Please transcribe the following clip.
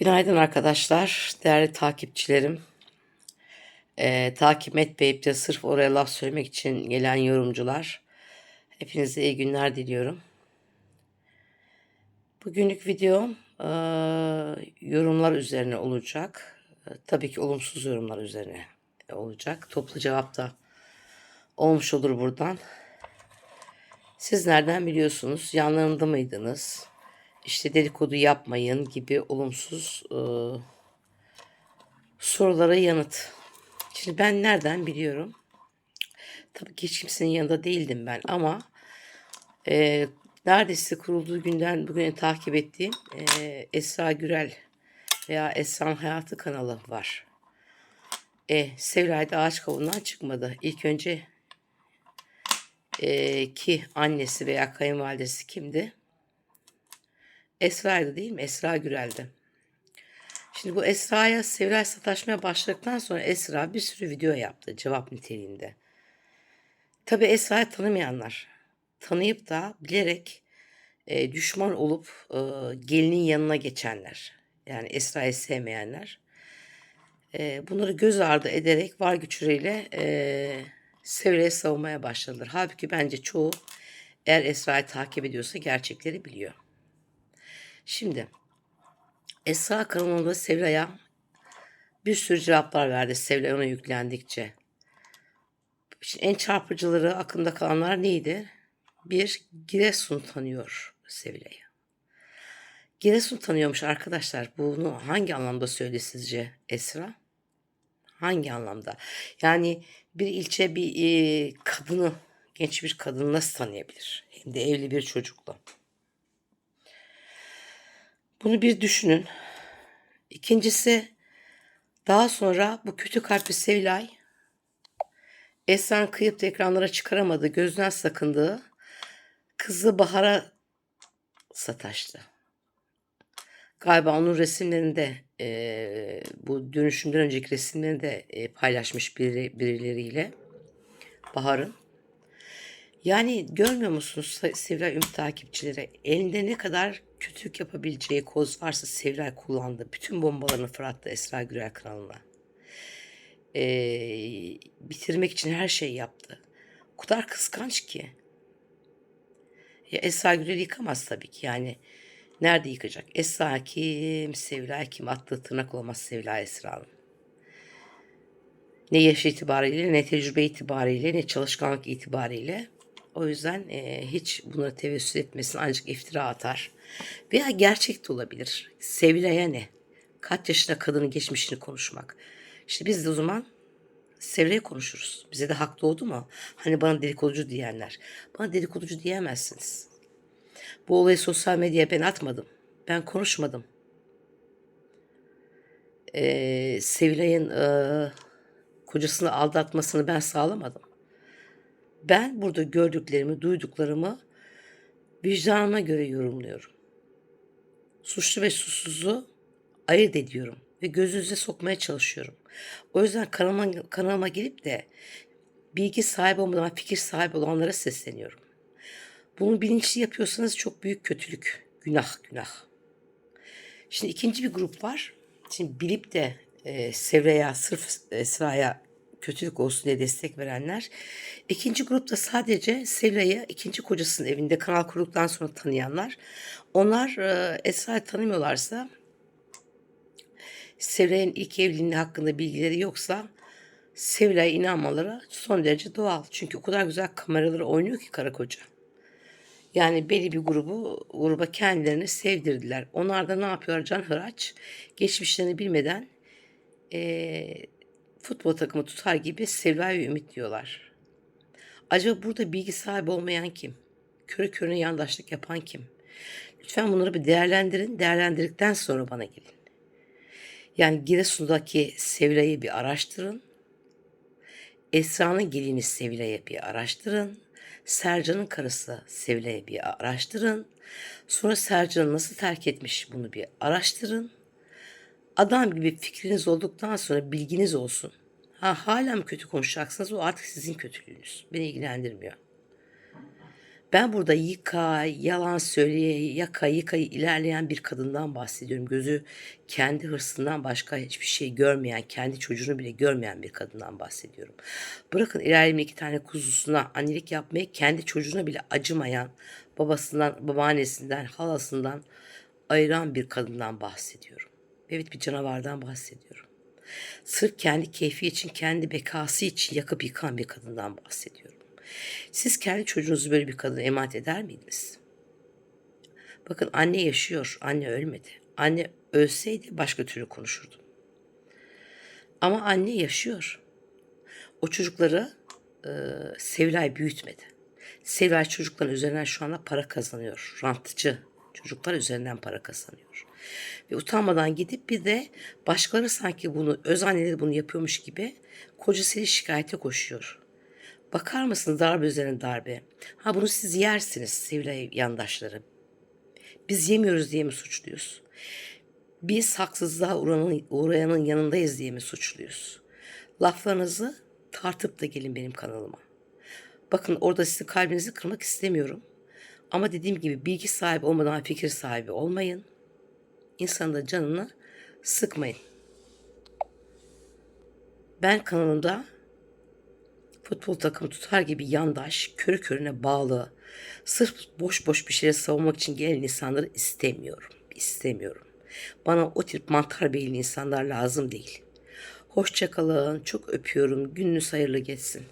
Günaydın arkadaşlar, değerli takipçilerim. Eee, takip etmeyip de sırf oraya laf söylemek için gelen yorumcular. Hepinize iyi günler diliyorum. Bugünlük videom eee, yorumlar üzerine olacak. E, tabii ki olumsuz yorumlar üzerine olacak. Toplu cevap da olmuş olur buradan. Siz nereden biliyorsunuz? Yanlarında mıydınız? İşte dedikodu yapmayın gibi olumsuz e, sorulara yanıt. Şimdi ben nereden biliyorum? Tabii ki hiç kimsenin yanında değildim ben ama e, neredeyse kurulduğu günden bugüne takip ettiğim e, Esra Gürel veya Esra'nın Hayatı kanalı var. E, Sevilay'da ağaç kavuğundan çıkmadı. İlk önce e, ki annesi veya kayınvalidesi kimdi? Esra'ydı değil mi? Esra Gürel'di. Şimdi bu Esra'ya Sevilay sataşmaya başladıktan sonra Esra bir sürü video yaptı cevap niteliğinde. Tabi Esra'yı tanımayanlar tanıyıp da bilerek e, düşman olup e, gelinin yanına geçenler yani Esra'yı sevmeyenler e, bunları göz ardı ederek var güçleriyle e, Sevilay'ı savunmaya başladılar. Halbuki bence çoğu eğer Esra'yı takip ediyorsa gerçekleri biliyor. Şimdi Esra kanalında Sevilay'a bir sürü cevaplar verdi Sevilay ona yüklendikçe. Şimdi en çarpıcıları aklımda kalanlar neydi? Bir, Giresun tanıyor Sevilay'ı. Giresun tanıyormuş arkadaşlar. Bunu hangi anlamda söyledi sizce Esra? Hangi anlamda? Yani bir ilçe bir e, kadını, genç bir kadını nasıl tanıyabilir? Hem de evli bir çocukla. Bunu bir düşünün. İkincisi daha sonra bu kötü kalpli Sevilay Esen kıyıp da ekranlara çıkaramadı, gözünden sakındığı kızı Bahar'a sataştı. Galiba onun resimlerinde e, bu dönüşümden önceki resimlerini de e, paylaşmış biri, birileriyle Bahar'ın. Yani görmüyor musunuz Sevilay Ümit takipçileri? Elinde ne kadar kötülük yapabileceği koz varsa Sevilay kullandı. Bütün bombalarını fırlattı Esra Gürel kanalına. Ee, bitirmek için her şeyi yaptı. O kadar kıskanç ki. Ya Esra Gürel yıkamaz tabii ki yani. Nerede yıkacak? Esra kim? Sevilay kim? Attığı tırnak olamaz Sevilay Esra'nın. Ne yaş itibariyle, ne tecrübe itibariyle, ne çalışkanlık itibariyle o yüzden e, hiç buna tevessül etmesin ancak iftira atar. Veya gerçek de olabilir. Sevilay'a ne? Kaç yaşında kadının geçmişini konuşmak. İşte biz de o zaman Sevilay'a konuşuruz. Bize de hak doğdu mu? Hani bana dedikoducu diyenler. Bana dedikoducu diyemezsiniz. Bu olayı sosyal medyaya ben atmadım. Ben konuşmadım. Ee, Sevilay'ın e, kocasını aldatmasını ben sağlamadım. Ben burada gördüklerimi, duyduklarımı vicdanıma göre yorumluyorum. Suçlu ve suçsuzu ayırt ediyorum ve gözünüze sokmaya çalışıyorum. O yüzden kanalıma, kanalıma gelip de bilgi sahibi olmadan fikir sahibi olanlara sesleniyorum. Bunu bilinçli yapıyorsanız çok büyük kötülük, günah, günah. Şimdi ikinci bir grup var. Şimdi bilip de e, Sevra'ya, sırf Esra'ya kötülük olsun diye destek verenler. İkinci grupta sadece Sevilay'ı ikinci kocasının evinde kanal kurduktan sonra tanıyanlar. Onlar e, Esra'yı tanımıyorlarsa Sevilay'ın ilk evliliği hakkında bilgileri yoksa Sevilay'a inanmaları son derece doğal. Çünkü o kadar güzel kameraları oynuyor ki karı koca. Yani belli bir grubu gruba kendilerini sevdirdiler. Onlar da ne yapıyor Can Hıraç? Geçmişlerini bilmeden eee futbol takımı tutar gibi Sevilay ve Ümit diyorlar. Acaba burada bilgi sahibi olmayan kim? Körü körüne yandaşlık yapan kim? Lütfen bunları bir değerlendirin. Değerlendirdikten sonra bana gelin. Yani Giresun'daki Sevilay'ı bir araştırın. Esra'nın gelini Sevilay'ı bir araştırın. Sercan'ın karısı Sevilay'ı bir araştırın. Sonra Sercan'ı nasıl terk etmiş bunu bir araştırın. Adam gibi fikriniz olduktan sonra bilginiz olsun. Ha hala mı kötü konuşacaksınız o artık sizin kötülüğünüz. Beni ilgilendirmiyor. Ben burada yıka, yalan söyleye, yaka yıka ilerleyen bir kadından bahsediyorum. Gözü kendi hırsından başka hiçbir şey görmeyen, kendi çocuğunu bile görmeyen bir kadından bahsediyorum. Bırakın ilerleme iki tane kuzusuna annelik yapmayı kendi çocuğuna bile acımayan, babasından, babaannesinden, halasından ayıran bir kadından bahsediyorum. Evet bir canavardan bahsediyorum. Sırf kendi keyfi için, kendi bekası için yakıp yıkan bir kadından bahsediyorum. Siz kendi çocuğunuzu böyle bir kadına emanet eder miydiniz? Bakın anne yaşıyor, anne ölmedi. Anne ölseydi başka türlü konuşurdum. Ama anne yaşıyor. O çocukları e, Sevilay büyütmedi. Sevilay çocukların üzerinden şu anda para kazanıyor. Rantçı çocuklar üzerinden para kazanıyor. Ve utanmadan gidip bir de başkaları sanki bunu, öz bunu yapıyormuş gibi kocasıyla şikayete koşuyor. Bakar mısınız darbe üzerine darbe? Ha bunu siz yersiniz Sevilay yandaşları. Biz yemiyoruz diye mi suçluyuz? Biz haksızlığa uğranın, uğrayanın yanındayız diye mi suçluyuz? Laflarınızı tartıp da gelin benim kanalıma. Bakın orada sizin kalbinizi kırmak istemiyorum. Ama dediğim gibi bilgi sahibi olmadan fikir sahibi olmayın. İnsanın da canını sıkmayın. Ben kanalımda futbol takımı tutar gibi yandaş, körü körüne bağlı, sırf boş boş bir şeyleri savunmak için gelen insanları istemiyorum. İstemiyorum. Bana o tip mantar beyinli insanlar lazım değil. Hoşçakalın, çok öpüyorum. Gününüz hayırlı geçsin.